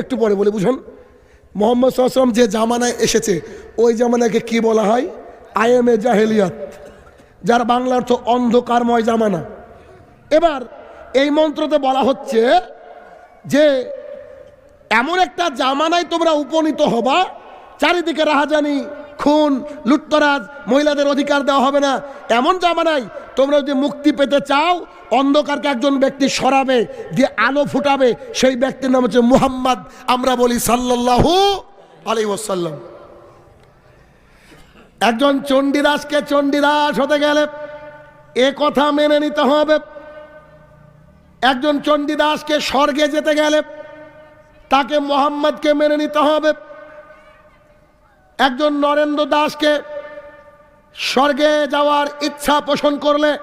একটু পরে বলে বুঝুন। মোহাম্মদ সাল্লাম যে জামানায় এসেছে, ওই জামানাকে কি বলা হয়? আইএমএ জাহেলিয়াত, যার বাংলা অর্থ অন্ধকারময় জামানা। এবার এই মন্ত্রতে বলা হচ্ছে যে, এমন একটা জামানায় তোমরা উপনীত হবা, চারিদিকে রাহাজানি, খুন, লুটতরাজ, মহিলাদের অধিকার দেওয়া হবে না। এমন জামানায় তোমরা যদি মুক্তি পেতে চাও, অন্ধকারকে একজন ব্যক্তি সরাবে, দিয়ে আলো ফুটাবে, সেই ব্যক্তির নাম হচ্ছে মুহাম্মদ আমরা বলি সাল্লাল্লাহু আলাইহি ওয়াসাল্লাম। একজন চণ্ডীদাসকে চণ্ডীদাস হতে গেলে এ কথা মেনে নিতে হবে। একজন চণ্ডীদাসকে স্বর্গে যেতে গেলে তাকে মোহাম্মদকে মেনে নিতে হবে। একজন নরেন্দ্র দাসকে স্বর্গে যাওয়ার ইচ্ছা পোষণ করলে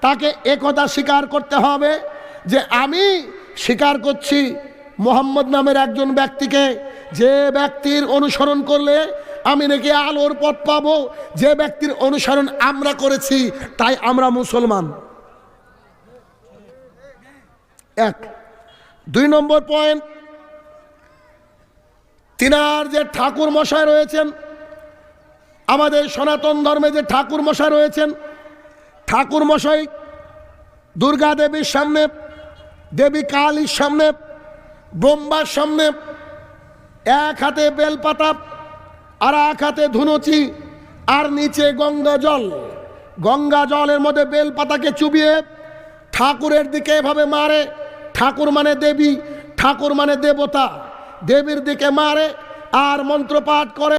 তাকে একথা স্বীকার করতে হবে যে আমি স্বীকার করছি মোহাম্মদ নামের একজন ব্যক্তিকে। যে ব্যক্তির অনুসরণ করলে আমি নাকি আলোর পথ পাব। যে ব্যক্তির অনুসরণ আমরা করেছি, তাই আমরা মুসলমান। এক। দুই নম্বর পয়েন্ট তিনার যে ঠাকুর মশাই রয়েছেন আমাদের সনাতন ধর্মে যে ঠাকুর মশাই রয়েছেন ঠাকুর মশাই দুর্গা দেবীর সামনে, দেবী কালীর সামনে, ব্রহ্মার সামনে, এক হাতে বেলপাতা আর এক হাতে ধুনুচি আর নিচে গঙ্গা জল। গঙ্গা জলের মধ্যে বেলপাতাকে চুবিয়ে ঠাকুরের দিকে এভাবে মারে, ঠাকুর মানে দেবী, ঠাকুর মানে দেবতা। দেবীর দিকে মারে আর মন্ত্রপাঠ করে।